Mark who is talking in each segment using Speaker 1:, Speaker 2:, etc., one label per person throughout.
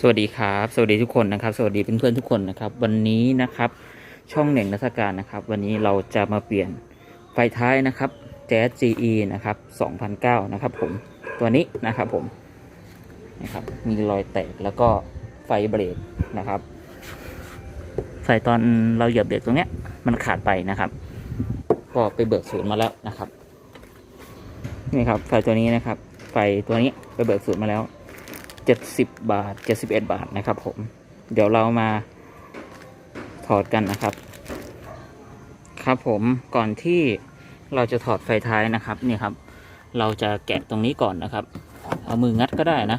Speaker 1: สวัสดีครับ สวัสดีทุกคนนะครับ สวัสดีเพื่อนๆทุกคนนะครับ วันนี้นะครับ ช่องเหน่งนักการนะครับ วันนี้เราจะมาเปลี่ยนไฟท้ายนะครับ Jazz GE นะครับ2009นะครับผมตัวนี้นะครับผมนะครับ มีรอยแตกแล้วก็ไฟเบรกนะครับไฟตอนเราเหยียบเบรกตรงเนี้ยมันขาดไปนะครับ ก็ไปเบิกศูนย์มาแล้วนะครับนี่ครับไฟตัวนี้นะครับ ไฟตัวนี้ไปเบิกศูนย์มาแล้ว เจ็ดสิบบาทเจ็ดสิบเอ็ดบาทนะครับผม เดี๋ยวเรามาถอดกันนะครับ ครับผมก่อนที่เราจะถอดไฟท้ายนะครับนี่ครับ เราจะแกะตรงนี้ก่อนนะครับ เอามืองัดก็ได้นะ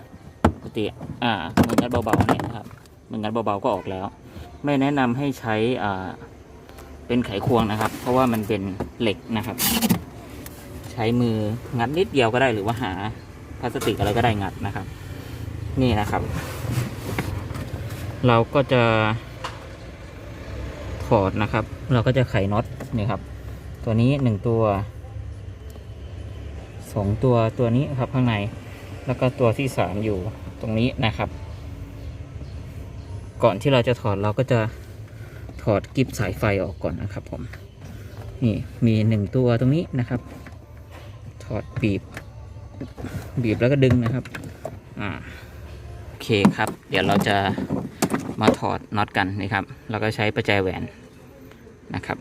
Speaker 1: ปกติอ่ามืองัดเบาๆเนี่ยนะครับมืองัดเบาๆก็ออกแล้ว ไม่แนะนำให้ใช้อ่าเป็นไขควงนะครับ เพราะว่ามันเป็นเหล็กนะครับ ใช้มืองัดนิดเดียวก็ได้หรือว่าหาพลาสติกอะไรก็ได้งัดนะครับ นี่นะครับ เราก็จะถอดนะครับ เราก็จะไขน็อตนี่ครับ ตัวนี้หนึ่งตัวสองตัวตัวนี้ครับข้างใน แล้วก็ตัวที่สามอยู่ตรงนี้นะครับ ก่อนที่เราจะถอดเราก็จะถอดกิบสายไฟออกก่อนนะครับผม นี่มีหนึ่งตัวตรงนี้นะครับ ถอดบีบ บีบแล้วก็ดึงนะครับ อ่า เคครับ เดี๋ยวเราจะมาถอดน็อตกันนะครับ เราก็ใช้ประแจแหวนนะครับ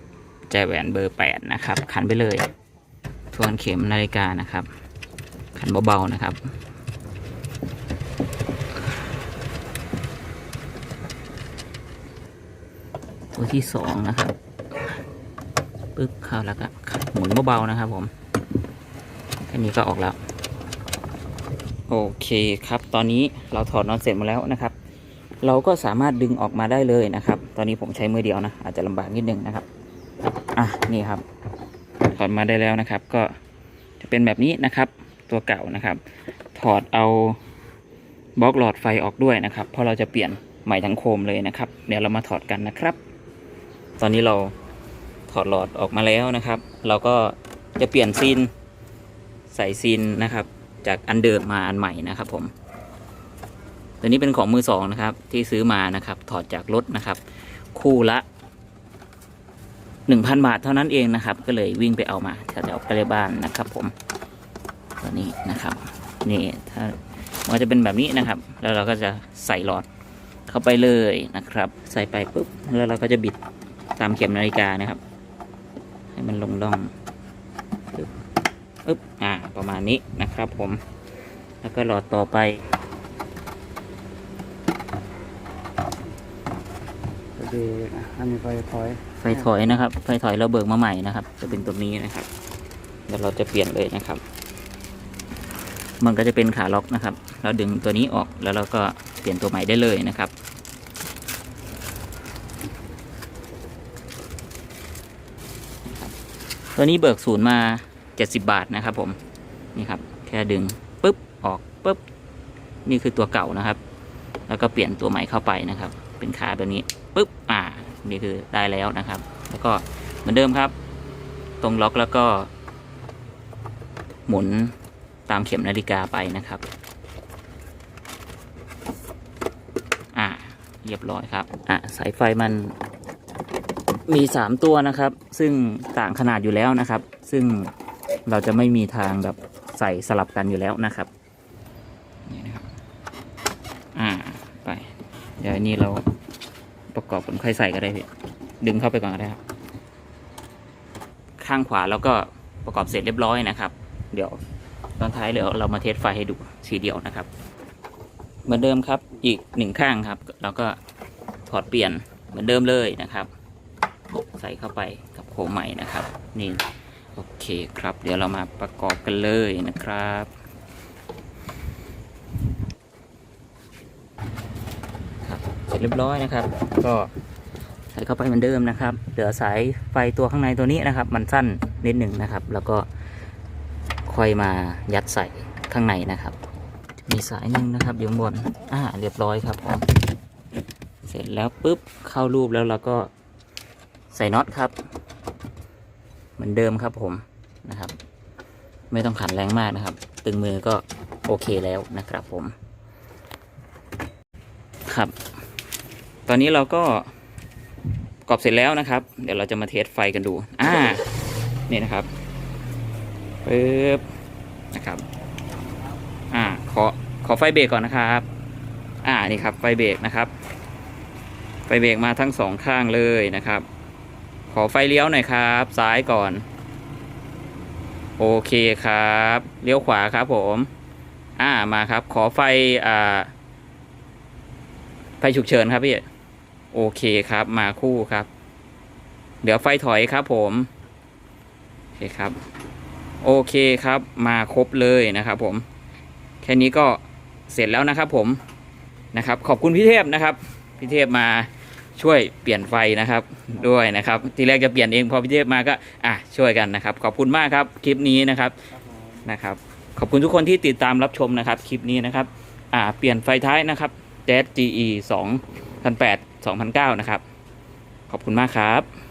Speaker 1: แจแหวนเบอร์ 8 นะครับ ขันไปเลย ทวนเข็มนาฬิกานะครับ ขันเบาๆนะครับตัวที่สองนะครับปึ๊บเข้าแล้วก็หมุนเบาๆนะครับผมแค่นี้ก็ออกแล้ว โอเคครับ ตอนนี้เราถอดน็อตเสร็จมาแล้วนะครับ เราก็สามารถดึงออกมาได้เลยนะครับ ตอนนี้ผมใช้มือเดียวนะ อาจจะลำบากนิดนึงนะครับ อะ นี่ครับ ถอดมาได้แล้วนะครับ ก็จะเป็นแบบนี้นะครับ ตัวเก่านะครับ ถอดเอาบล็อกหลอดไฟออกด้วยนะครับ เพราะเราจะเปลี่ยนใหม่ทั้งโคมเลยนะครับ เดี๋ยวเรามาถอดกันนะครับ ตอนนี้เราถอดหลอดออกมาแล้วนะครับ เราก็จะเปลี่ยนซีนใส่ซีนนะครับ จากอันเดิมมาอันใหม่นะครับผม ตัวนี้เป็นของมือสองนะครับ ที่ซื้อมานะครับ ถอดจากรถนะครับ คู่ละหนึ่งพันบาทเท่านั้นเองนะครับ ก็เลยวิ่งไปเอามาแถวๆใกล้บ้านนะครับ ผม ตัวนี้นะครับ นี่ถ้ามันจะเป็นแบบนี้นะครับ แล้วเราก็จะใส่หลอดเข้าไปเลยนะครับ ใส่ไปปุ๊บแล้วเราก็จะบิดตามเข็มนาฬิกานะครับ ให้มันลงร่อง ปึ๊บอ่าประมาณนี้นะครับผม แล้วก็หลอดต่อไป
Speaker 2: โอเคอะอันนี้ไฟถอย
Speaker 1: ไฟถอยนะครับ ไฟถอยเราเบิกมาใหม่นะครับ จะเป็นตัวนี้นะครับเดี๋ยวเราจะเปลี่ยนเลยนะครับ มันก็จะเป็นขาล็อกนะครับ เราดึงตัวนี้ออกแล้วเราก็เปลี่ยนตัวใหม่ได้เลยนะครับตัวนี้เบิกศูนย์มา 70 บาทนะครับผมนี่ครับแค่ดึงปุ๊บออกปุ๊บนี่คือตัวเก่านะครับ แล้วก็เปลี่ยนตัวใหม่เข้าไปนะครับ เป็นขาแบบนี้ปุ๊บอ่านี่คือได้แล้วนะครับ แล้วก็เหมือนเดิมครับ ตรงล็อกแล้วก็ หมุนตามเข็มนาฬิกาไปนะครับ อ่าเรียบร้อยครับอะสายไฟมันมีสามตัวนะครับ ซึ่งต่างขนาดอยู่แล้วนะครับ ซึ่ง เราจะไม่มีทางแบบใส่สลับกันอยู่แล้วนะครับนี่นะครับอ่าไป เดี๋ยวนี้เราประกอบกันค่อยใส่ก็ได้พี่ดึงเข้าไปก่อนก็ได้ครับ ข้างขวาแล้วก็ประกอบเสร็จเรียบร้อยนะครับ เดี๋ยวตอนท้ายเดี๋ยวเรามาเทสไฟให้ดูทีเดียวนะครับเหมือนเดิมครับอีกหนึ่งข้างครับ เราก็ถอดเปลี่ยนเหมือนเดิมเลยนะครับ ใส่เข้าไปกับโคมใหม่นะครับ นี่ โอเคครับ เดี๋ยวเรามาประกอบกันเลยนะครับ ครับ เสร็จเรียบร้อยนะครับ ก็ใส่เข้าไปเหมือนเดิมนะครับ เหลือสายไฟตัวข้างในตัวนี้นะครับ มันสั้นนิดหนึ่งนะครับ แล้วก็ค่อยมายัดใส่ข้างในนะครับ มีสายหนึ่งนะครับอยู่บน อ่า เรียบร้อยครับ เสร็จแล้วปุ๊บเข้ารูปแล้วเราก็ใส่น็อตครับ เหมือนเดิมครับผมนะครับ ไม่ต้องขันแรงมากนะครับ ตึงมือก็โอเคแล้วนะครับผมครับ ตอนนี้เราก็ปรอบเสร็จแล้วนะครับ เดี๋ยวเราจะมาเทสไฟกันดู อ่า นี่นะครับปึ๊บนะครับ อ่า ขอ ขอไฟเบรกก่อนนะครับ อ่า นี่ครับ ไฟเบรกนะครับ ไฟเบรกมาทั้งสองข้างเลยนะครับ ขอไฟเลี้ยวหน่อยครับ ซ้ายก่อน โอเคครับ เลี้ยวขวาครับผม อ่ามาครับ ขอไฟอ่าไฟฉุกเฉินครับพี่ โอเคครับ มาคู่ครับ เดี๋ยวไฟถอยครับผม โอเคครับ โอเคครับ มาครบเลยนะครับผม แค่นี้ก็เสร็จแล้วนะครับผมนะครับ ขอบคุณพี่เทพนะครับ พี่เทพมา ช่วยเปลี่ยนไฟนะครับด้วยนะครับ ทีแรกจะเปลี่ยนเองพอพี่เทพมาก็อะช่วยกันนะครับ ขอบคุณมากครับคลิปนี้นะครับนะครับ ขอบคุณทุกคนที่ติดตามรับชมนะครับคลิปนี้นะครับอ่าเปลี่ยนไฟท้ายนะครับ j GE 2008 2009 นะครับ ขอบคุณมากครับ